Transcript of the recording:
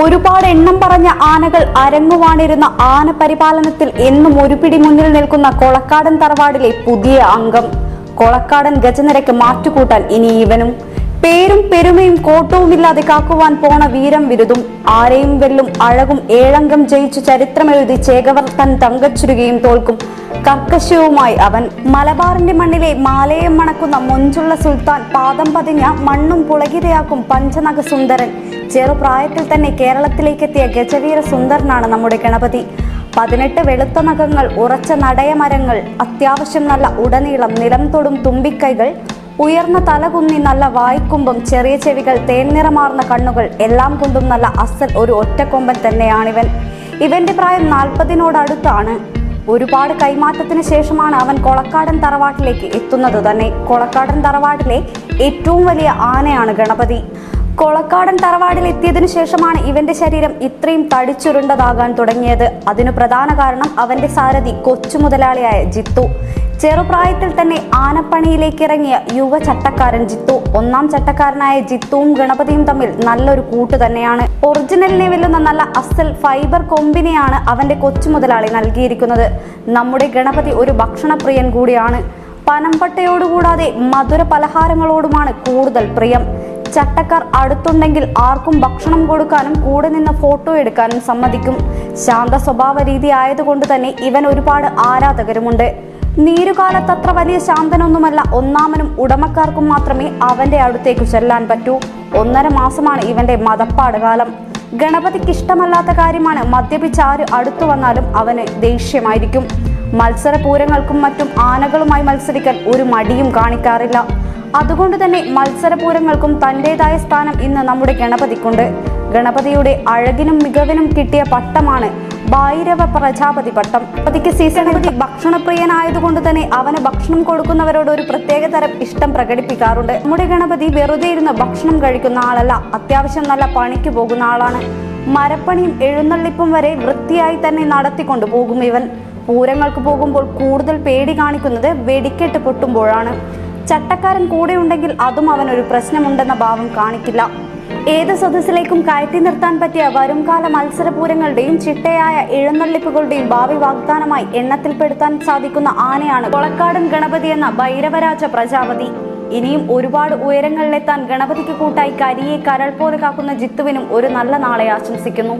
ഒരുപാട് എണ്ണം പറഞ്ഞ ആനകൾ അരങ്ങുവാണിരുന്ന ആന പരിപാലനത്തിൽ എന്നും ഒരുപിടി മുന്നിൽ നിൽക്കുന്ന കൊളക്കാടൻ തറവാടിലെ പുതിയ അംഗം. കൊളക്കാടൻ ഗജനിരക്ക് മാറ്റുകൂട്ടാൻ ഇനി ഇവനും പേരും പെരുമയും കോട്ടവുമില്ലാതെ കാക്കുവാൻ പോണ വീരം വിരുതും. ആരെയും വെല്ലും അഴകും ഏഴംഗം ജയിച്ചു ചരിത്രമെഴുതി ചേകവർ തൻ തങ്കച്ചുരുകയും തോൽക്കും. കർക്കശവുമായി അവൻ മലബാറിന്റെ മണ്ണിലെ മാലയം മണക്കുന്ന മൊഞ്ചുള്ള സുൽത്താൻ പാദം പതിഞ്ഞ മണ്ണും പുളകിതയാക്കും പഞ്ചനഗ സുന്ദരൻ ചെറുപ്രായത്തിൽ തന്നെ കേരളത്തിലേക്കെത്തിയ ഗജവീര സുന്ദരനാണ് നമ്മുടെ ഗണപതി. പതിനെട്ട് വെളുത്ത നഖങ്ങൾ ഉറച്ച നടയമരങ്ങൾ അത്യാവശ്യം നല്ല ഉടനീളം നിലം തൊടും തുമ്പിക്കൈകൾ ഉയർന്ന തലകുന്നി നല്ല വായ്ക്കുമ്പം ചെറിയ ചെവികൾ തേൻനിറമാർന്ന കണ്ണുകൾ എല്ലാം കൊണ്ടും നല്ല അസൽ ഒരു ഒറ്റക്കൊമ്പൻ തന്നെയാണിവൻ. ഇവന്റെ പ്രായം നാൽപ്പതിനോടടുത്താണ്. ഒരുപാട് കൈമാറ്റത്തിന് ശേഷമാണ് അവൻ കൊളക്കാടൻ തറവാട്ടിലേക്ക് എത്തുന്നത് തന്നെ. കൊളക്കാടൻ തറവാട്ടിലെ ഏറ്റവും വലിയ ആനയാണ് ഗണപതി. കൊളക്കാടൻ തറവാടിൽ എത്തിയതിനു ശേഷമാണ് ഇവന്റെ ശരീരം ഇത്രയും തടിച്ചുരുണ്ടതാകാൻ തുടങ്ങിയത്. അതിനു പ്രധാന കാരണം അവന്റെ സാരഥി കൊച്ചു മുതലാളിയായ ജിത്തു. ചെറുപ്രായത്തിൽ തന്നെ ആനപ്പണിയിലേക്ക് ഇറങ്ങിയ യുവ ചട്ടക്കാരൻ ജിത്തു. ഒന്നാം ചട്ടക്കാരനായ ജിത്തുവും ഗണപതിയും തമ്മിൽ നല്ലൊരു കൂട്ട് തന്നെയാണ്. ഒറിജിനലിനെ വെല്ലുന്ന നല്ല അസൽ ഫൈബർ കൊമ്പിനെയാണ് അവന്റെ കൊച്ചു മുതലാളി നൽകിയിരിക്കുന്നത്. നമ്മുടെ ഗണപതി ഒരു ഭക്ഷണപ്രിയൻ കൂടിയാണ്. പനമ്പട്ടയോടുകൂടാതെ മധുര പലഹാരങ്ങളോടുമാണ് കൂടുതൽ പ്രിയം. ചട്ടക്കാർ അടുത്തുണ്ടെങ്കിൽ ആർക്കും ഭക്ഷണം കൊടുക്കാനും കൂടെ നിന്ന് ഫോട്ടോ എടുക്കാനും സമ്മതിക്കും. ശാന്ത സ്വഭാവ രീതി ആയതുകൊണ്ട് തന്നെ ഇവൻ ഒരുപാട് ആരാധകരുമുണ്ട്. നീരുകാലത്തത്ര വലിയ ശാന്തനൊന്നുമല്ല. ഒന്നാമനും ഉടമക്കാർക്കും മാത്രമേ അവന്റെ അടുത്തേക്ക് ചെല്ലാൻ പറ്റൂ. ഒന്നര മാസമാണ് ഇവന്റെ മതപ്പാട് കാലം ഗണപതിക്ക് ഇഷ്ടമല്ലാത്ത കാര്യമാണ് മദ്യപിച്ച് ആര് അടുത്തു വന്നാലും അവന് ദേഷ്യമായിരിക്കും. മത്സരപൂരങ്ങൾക്കും മറ്റും ആനകളുമായി മത്സരിക്കാൻ ഒരു മടിയും കാണിക്കാറില്ല. അതുകൊണ്ട് തന്നെ മത്സരപൂരങ്ങൾക്കും തന്റെതായ സ്ഥാനം ഇന്ന് നമ്മുടെ ഗണപതിക്കുണ്ട്. ഗണപതിയുടെ അഴകിനും മികവിനും കിട്ടിയ പട്ടമാണ് ഭൈരവ പ്രജാപതി പട്ടം പതിക്ക് സീസണിൽ ഭക്ഷണപ്രിയനായതുകൊണ്ട് തന്നെ അവന് ഭക്ഷണം കൊടുക്കുന്നവരോട് ഒരു പ്രത്യേക തരം ഇഷ്ടം പ്രകടിപ്പിക്കാറുണ്ട്. നമ്മുടെ ഗണപതി വെറുതെ ഇരുന്ന് ഭക്ഷണം കഴിക്കുന്ന ആളല്ല. അത്യാവശ്യം നല്ല പണിക്ക് പോകുന്ന ആളാണ്. മരപ്പണിയും എഴുന്നള്ളിപ്പും വരെ വൃത്തിയായി തന്നെ നടത്തിക്കൊണ്ടു പോകും ഇവൻ. പൂരങ്ങൾക്ക് പോകുമ്പോൾ കൂടുതൽ പേടി കാണിക്കുന്നത് വെടിക്കെട്ട് പൊട്ടുമ്പോഴാണ്. ചട്ടക്കാരൻ കൂടെ ഉണ്ടെങ്കിൽ അതും അവനൊരു പ്രശ്നമുണ്ടെന്ന ഭാവം കാണിക്കില്ല. ഏത് സദസ്സിലേക്കും കയറ്റി നിർത്താൻ പറ്റിയ വരുംകാല മത്സരപൂരങ്ങളുടെയും ചിട്ടയായ എഴുന്നള്ളിപ്പുകളുടെയും ഭാവി വാഗ്ദാനമായി എണ്ണത്തിൽപ്പെടുത്താൻ സാധിക്കുന്ന ആനയാണ് കൊളക്കാടൻ ഗണപതി എന്ന ഭൈരവരാജ പ്രജാപതി. ഇനിയും ഒരുപാട് ഉയരങ്ങളിലെത്താൻ ഗണപതിക്ക് കൂട്ടായി കരിയെ കരൾ പോലെ കാക്കുന്ന ജിത്തുവിനും ഒരു നല്ല നാളെ ആശംസിക്കുന്നു.